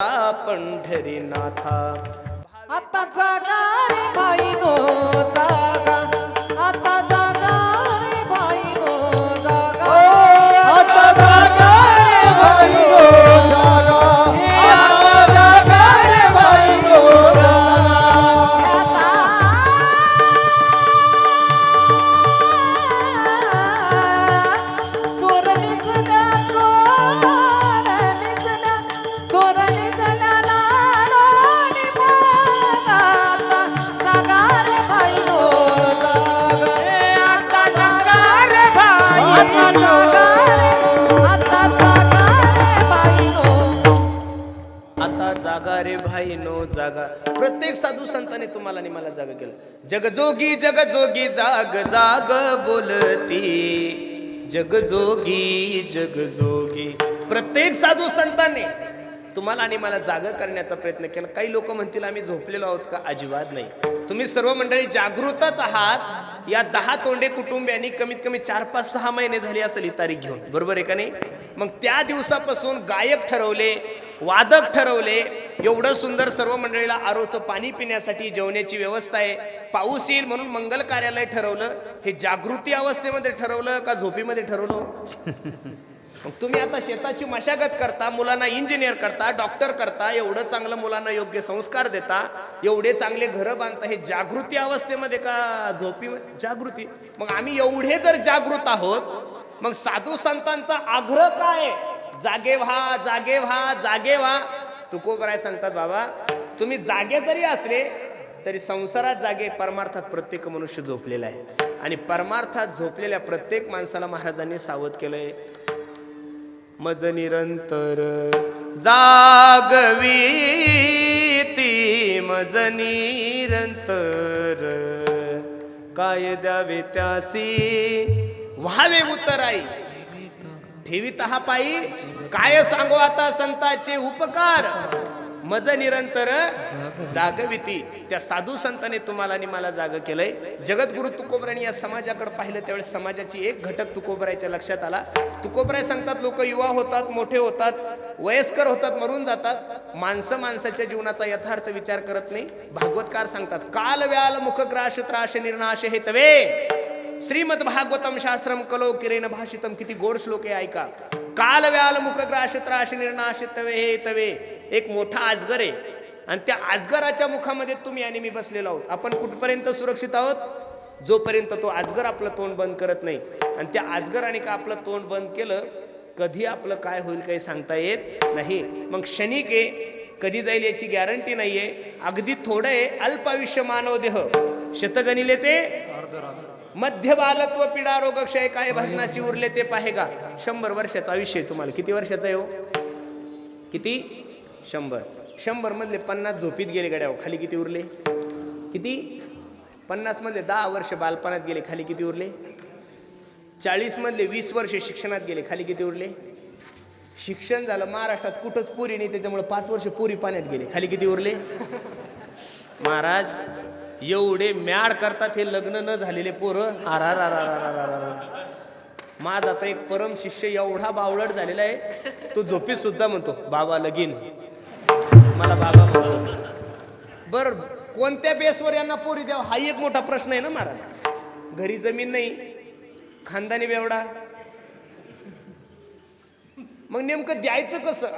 पंढरीनाथा. आता जागा रे बाईनो जागा आता जागा रे भाई नो जागा. प्रत्येक साधू संतांनी तुम्हाला आणि मला जागा केलं. जगजोगी जगजोगी जाग जाग बोलती. जगजोगी जगजोगी. प्रत्येक साधू संतांनी तुम्हाला आणि मला जागं करण्याचा प्रयत्न केला. काही लोक म्हणतील आम्ही झोपलेलो आहोत का? अजिबात नाही. तुम्ही सर्व मंडळी जागृतच आहात. या दहा तोंडे कुटुंबियांनी कमीत कमी चार पाच सहा महिने झाले असेल ही तारीख घेऊन. बरोबर आहे का नाही? मग त्या दिवसापासून गायक ठरवले वादक ठरवले एवढं सुंदर सर्व मंडळीला आरोचं पाणी पिण्यासाठी जेवण्याची व्यवस्था आहे. पाऊस येईल म्हणून मंगल कार्यालय ठरवलं. हे जागृती अवस्थेमध्ये ठरवलं का झोपीमध्ये ठरवलं? मग तुम्ही आता शेताची मशागत करता मुलांना इंजिनियर करता डॉक्टर करता एवढं चांगलं मुलांना योग्य संस्कार देता एवढे चांगले घरं बांधता हे जागृती अवस्थेमध्ये का झोपी? जागृती. मग आम्ही एवढे जर जागृत आहोत मग साधू संतांचा आग्रह काय आहे? जागे व्हा जागे व्हा जागे व्हा. तुकोबराय सांगतात बाबा तुम्ही जागे जरी असले तरी संसारात जागे परमार्थात प्रत्येक मनुष्य झोपलेला आहे. आणि परमार्थात झोपलेल्या प्रत्येक माणसाला महाराजांनी सावध केलंय. मज निरंतर जागवीती मज निरंतर काय द्यावे त्यासी? व्हावे उतराई. ठेवीत हा पायी. काय सांगू आता संतांचे उपकार? मज निरंतर जागविती. त्या साधू संतांनी तुम्हाला आणि मला जाग केलंय. जगद्गुरु तुकोबराने या समाजाकडे पाहिलं त्यावेळेस समाजाची एक घटक तुकोबरायच्या लक्षात आला. तुकोबराय सांगतात लोक युवा होतात मोठे होतात वयस्कर होतात मरून जातात. माणसं माणसाच्या जीवनाचा यथार्थ विचार करत नाही. भागवतकार सांगतात काल व्याल मुख ग्राश त्राश निर्नाश हे तवे श्रीमद भागवतम शास्त्रम कलो किरेन भाषितम किती गोड श्लोक आहे ऐका। काल व्याल मुखग्राश त्राश निर्नाश तवे हे तवे एक मोठा आजगर आहे. आणि त्या आजगराच्या मुखामध्ये तुम्ही आणि मी बसलेलो आहोत. आपण कुठपर्यंत सुरक्षित आहोत? जोपर्यंत तो आजगर आपलं तोंड बंद करत नाही. आणि त्या आजगराने का आपलं तोंड बंद केलं? कधी आपलं काय होईल काही सांगता येत नाही. मग क्षणिक आहे. कधी जाईल याची गॅरंटी नाहीये. अगदी थोडं आहे. अल्पायुष्य मानव देह. शतगणिले ते मध्य बालत्व पिडा रोगक्षय काय भजनाशी उरले ते पाहे का शंभर वर्षाचा आयुष्य आहे तुम्हाला. किती वर्षाचा येऊ हो? किती? शंभर. शंभर मधले पन्नास झोपीत गेले गड्या हो. खाली किती उरले? किती? पन्नास मधले दहा वर्ष बालपणात गेले. खाली किती उरले? चाळीस मधले वीस वर्ष शिक्षणात गेले. खाली किती उरले? शिक्षण झालं. महाराष्ट्रात कुठंच पुरी नाही. त्याच्यामुळे पाच वर्ष पुरी पाण्यात गेले. खाली किती उरले? महाराज एवढे मॅड करतात हे लग्न न झालेले पोरं. आरा रा माझा आता एक परम शिष्य एवढा बावळट झालेला आहे तो झोपीत सुद्धा म्हणतो बाबा लगीन. मला बाबा म्हणतो बर कोणत्या बेसवर यांना पोरी द्यावं? हा एक मोठा प्रश्न आहे ना महाराज. घरी जमीन नाही खानदानी बेवडा. मग नेमकं द्यायचं कसं?